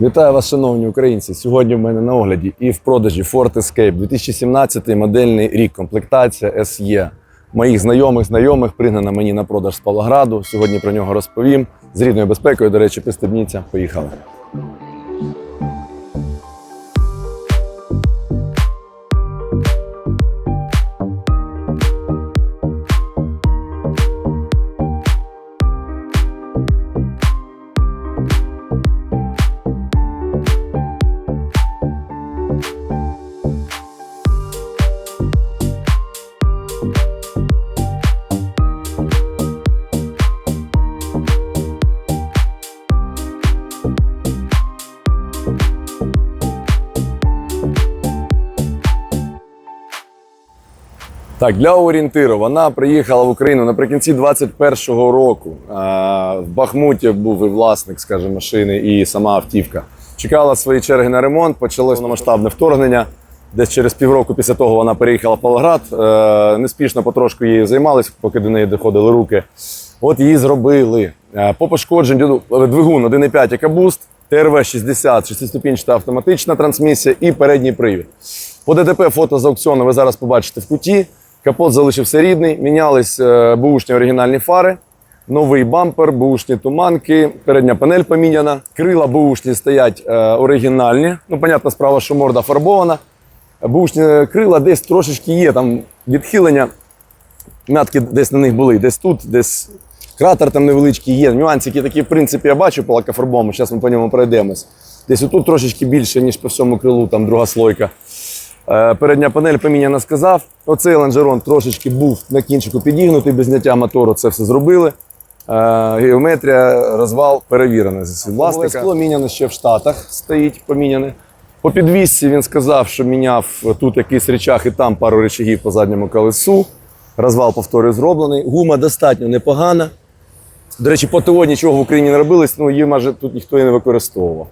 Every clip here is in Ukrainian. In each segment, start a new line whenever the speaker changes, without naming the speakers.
Вітаю вас, шановні українці. Сьогодні в мене на огляді і в продажі Ford Escape 2017 модельний рік, комплектація SE. Моїх знайомих знайомих пригнана мені на продаж з Павлограду. Сьогодні про нього розповім. З рідною безпекою, до речі, пристебніться. Поїхали. Так, для орієнтиру вона приїхала в Україну наприкінці 21-го року. В Бахмуті був і власник, скажімо, машини, і сама автівка. Чекала свої черги на ремонт, почалось повномасштабне вторгнення. Десь через півроку після того вона переїхала в Павлоград. Е, неспішно потрошку її займались, поки до неї доходили руки. От її зробили. Е, По пошкодженню двигун 1,5 екобуст, ТРВ 60, 6-ступінчата автоматична трансмісія і передній привід. По ДТП фото з аукціону ви зараз побачите в куті. Капот залишився рідний, мінялись е, бушні оригінальні фари, новий бампер, бушні туманки, передня панель поміняна. Крила бушні стоять е, оригінальні. Ну, понятна справа, що морда фарбована. Бушні крила десь трошечки є там відхилення. Мятки десь на них були, десь тут, десь кратер там невеличкий є. Нюансики такі, в принципі, я бачу по лакофарбовому, зараз ми по ньому пройдемось. Десь отут трошечки більше, ніж по всьому крилу, там друга слойка. Е, Передня панель поміняна сказав. Оцей лонжерон трошечки був на кінчику підігнутий, без зняття мотору це все зробили. Е, Геометрія, розвал перевірений зі свій власника. Скло міняне ще в Штатах стоїть, поміняне. По підвісці він сказав, що міняв тут якийсь речах і там пару речагів по задньому колесу. Розвал, повторюю, зроблений. Гума достатньо непогана. До речі, по ТО нічого в Україні не робилось, ну її майже тут ніхто і не використовував.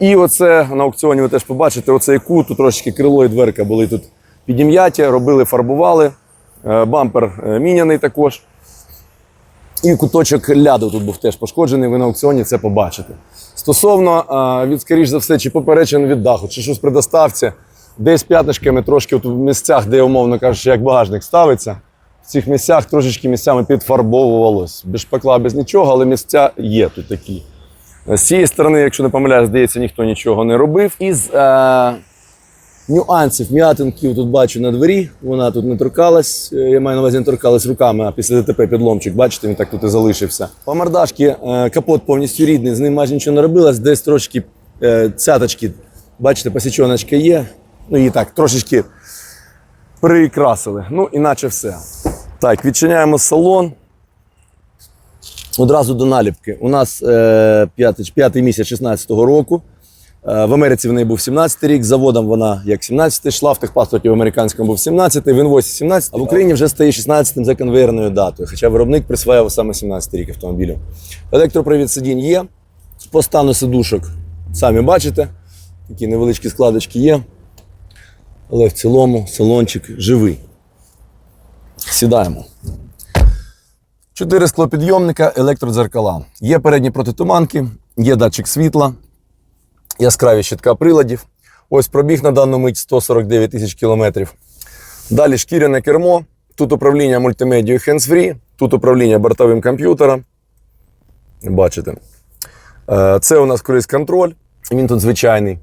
І оце на аукціоні ви теж побачите, оцей кут, тут трошечки крило і дверка були тут підім'яті, робили, фарбували. Е, Бампер е, міняний також. І куточок ляду тут був теж пошкоджений, ви на аукціоні це побачите. Стосовно від, скоріш за все, чи попереджень від даху, чи щось при доставці, десь п'ятнишками трошки в місцях, де, умовно кажучи, як багажник ставиться, в цих місцях трошечки місцями підфарбовувалось. Без шпакла, без нічого, але місця є тут такі. З цієї сторони, якщо не помиляюсь, здається, ніхто нічого не робив. Із е, нюансів, м'ятинків тут бачу на дворі. Вона тут не торкалась. е, Я маю на увазі не торкалась руками, а після ДТП підломчик, бачите, він так тут і залишився. По мордашки е, капот повністю рідний, з ним майже нічого не робилось. Десь трошки е, цяточки, бачите, посічоночка є. Ну і так, трошечки прикрасили. Ну, іначе все. Так, відчиняємо салон. Одразу до наліпки. У нас е, п'ятий, місяць 16-го року. Е, в Америці в неї був 17-й рік, заводом вона як 17-й йшла, в техпаспорті в американському був 17-й, в інвойсі 17-й, а в Україні вже стає 16-м за конвейерною датою. Хоча виробник присвоював саме 17-й рік автомобілю. Електропривід сидінь є. По стану сидушок самі бачите, такі невеличкі складочки є. Але в цілому салончик живий. Сідаємо. Чотири склопідйомника, електродзеркала. Є передні протитуманки, є датчик світла, яскраві щитка приладів. Ось пробіг на дану мить 149 тисяч кілометрів. Далі шкіряне кермо. Тут управління мультимедією hands-free, тут управління бортовим комп'ютером. Бачите. Е, Це у нас круїз контроль. Він тут звичайний.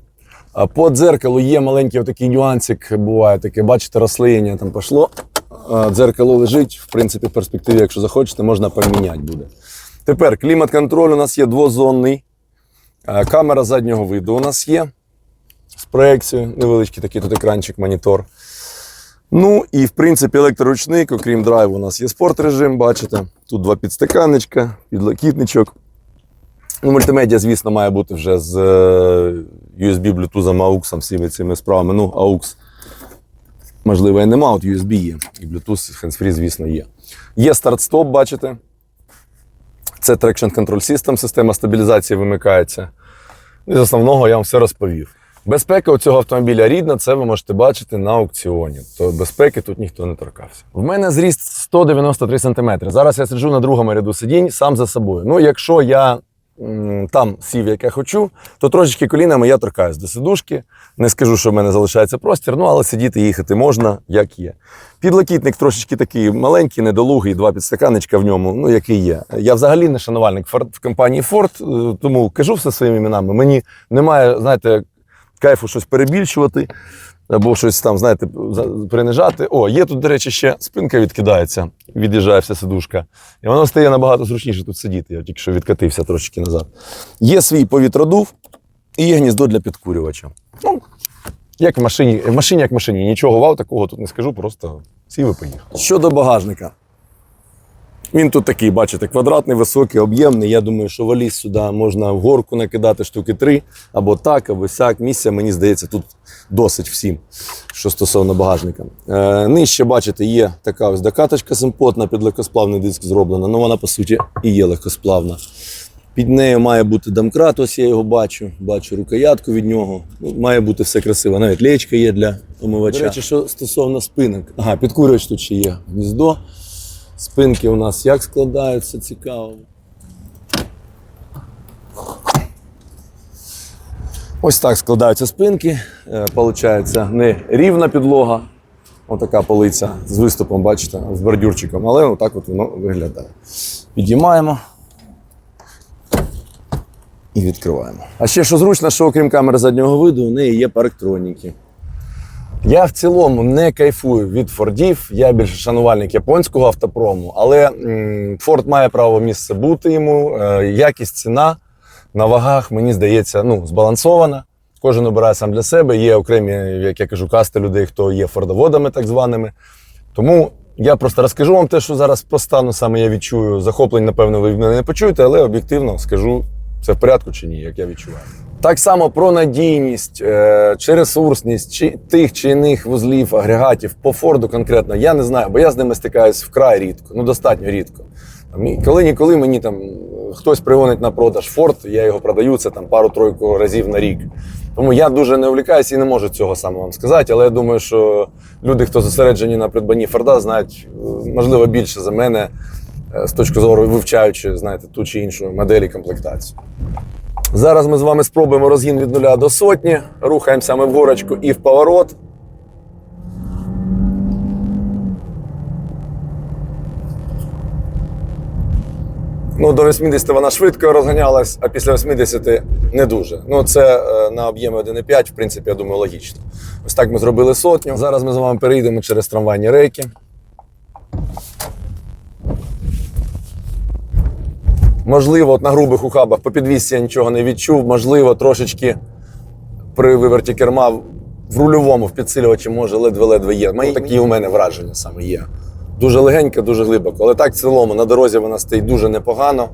По дзеркалу є маленький такий нюансик, буває таке, бачите, розслоєння там пішло. Дзеркало лежить, в принципі, в перспективі, якщо захочете, можна поміняти буде. Тепер клімат-контроль у нас є двозонний. Камера заднього виду у нас є. З проекцією, невеличкий такий тут екранчик, монітор. Ну і в принципі електроручник, окрім драйву, у нас є спорт режим, бачите. Тут два підстаканничка, підлокітничок. Ну, мультимедіа, звісно, має бути вже з е, USB, Bluetooth, AUX, всіми цими справами. Ну, AUX, можливо, і нема, от USB є. І Bluetooth, hands-free, звісно, є. Є старт-стоп, бачите. Це Traction Control System, система стабілізації вимикається. І з основного я вам все розповів. Безпека у цього автомобіля рідна, це ви можете бачити на аукціоні. То безпеки тут ніхто не торкався. В мене зріст 193 см. Зараз я сиджу на другому ряду сидінь сам за собою. Ну, якщо я там сів, як я хочу, то трошечки колінами я торкаюсь до сидушки. Не скажу, що в мене залишається простір, ну але сидіти їхати можна, як є. Підлокітник трошечки такий маленький, недолугий, два підстаканечка в ньому, ну який є. Я взагалі не шанувальник в компанії Ford, е, тому кажу все своїми іменами. Мені немає, знаєте, кайфу щось перебільшувати. Або щось там, знаєте, принижати. О, є тут, до речі, ще спинка відкидається, від'їжджає вся сидушка. І воно стає набагато зручніше тут сидіти. Я тільки що відкатився трошки назад. Є свій повітродув і є гніздо для підкурювача. Ну, як в машині, в машині, як в машині. Нічого вау такого тут не скажу, просто сів і поїхав. Щодо багажника. Він тут такий, бачите, квадратний, високий, об'ємний. Я думаю, що валіз сюди можна в горку накидати штуки три, або так, або сяк. Місця, мені здається, тут досить всім, що стосовно багажника. Е, нижче, бачите, є така ось докаточка симпотна, під легкосплавний диск зроблена. Ну вона, по суті, і є легкосплавна. Під нею має бути домкрат, ось я його бачу. Бачу рукоятку від нього. Ну, має бути все красиво. Навіть леєчка є для омивача. До речі, що стосовно спинок. Ага, підкурювач тут ще є гніздо. Спинки у нас як складаються, цікаво. Ось так складаються спинки. Е, Получається не рівна підлога, отака полиця з виступом, бачите, з бордюрчиком, але отак от воно виглядає. Підіймаємо і відкриваємо. А ще що зручно, що окрім камери заднього виду, у неї є парктроніки. Я в цілому не кайфую від Фордів. Я більше шанувальник японського автопрому, але Форд має право місце бути йому. Е, якість ціна на вагах, мені здається, ну, збалансована. Кожен обирає сам для себе. Є окремі, як я кажу, касти людей, хто є фордоводами, так званими. Тому я просто розкажу вам те, що зараз по стану саме я відчую. Захоплень, напевно, ви мене не почуєте, але об'єктивно скажу, це в порядку чи ні, як я відчуваю. Так само про надійність е, чи ресурсність, чи тих чи іних вузлів, агрегатів по Форду конкретно, я не знаю, бо я з ними стикаюсь вкрай рідко, ну достатньо рідко. Коли ніколи мені там е, хтось привонить на продаж Форд, я його продаю це там пару-тройку разів на рік. Тому я дуже не увлікаюся і не можу цього саме вам сказати. Але я думаю, що люди, хто зосереджені на придбанні Форда, знають е, можливо більше за мене з точки зору вивчаючи, знаєте, ту чи іншу модель і комплектацію. Зараз ми з вами спробуємо розгін від нуля до сотні. Рухаємося ми в горочку і в поворот. Ну, до 80 вона швидко розганялась, а після 80 не дуже. Ну, це е, на об'ємі 1,5, в принципі, я думаю, логічно. Ось так ми зробили сотню. Зараз ми з вами перейдемо через трамвайні рейки. Можливо, от на грубих ухабах по підвісці я нічого не відчув. Можливо, трошечки при виверті керма в рульовому в підсилювачі може ледве-ледве є. Мої такі у мене враження саме є. Дуже легенько, дуже глибоко. Але так в цілому на дорозі вона стоїть дуже непогано.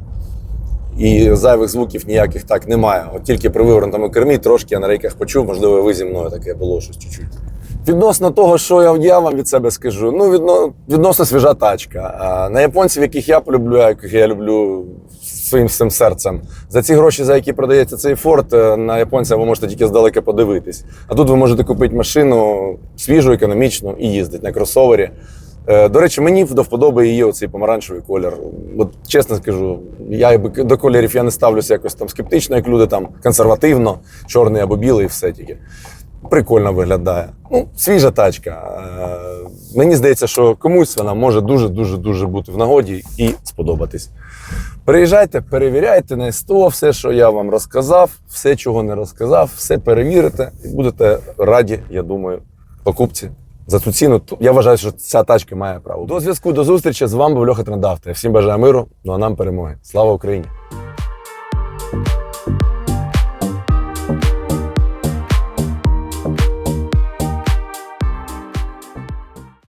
І зайвих звуків ніяких так немає. От тільки при вивернутому кермі трошки я на рейках почув, можливо, ви зі мною таке було щось чуть-чуть. Відносно того, що я, я вам від себе скажу, ну відно, відносно свіжа тачка. А на японців, яких я полюблю, яких я люблю своїм всім серцем, за ці гроші, за які продається цей Форд, е, на японця ви можете тільки здалека подивитись. А тут ви можете купити машину свіжу, економічну і їздити на кросовері. Е, До речі, мені до вподоби її оцей помаранчевий колір. От чесно скажу, я до кольорів я не ставлюся якось там скептично, як люди там консервативно, чорний або білий, і все тільки. Прикольно виглядає. Ну, свіжа тачка. Е, Мені здається, що комусь вона може дуже дуже дуже бути в нагоді і сподобатись. Приїжджайте, перевіряйте на СТО все, що я вам розказав, все, чого не розказав, все перевірите і будете раді, я думаю, покупці. За цю ціну я вважаю, що ця тачка має право. До зв'язку, до зустрічі. З вами був Льоха Трендавто. Я всім бажаю миру, ну а нам перемоги. Слава Україні!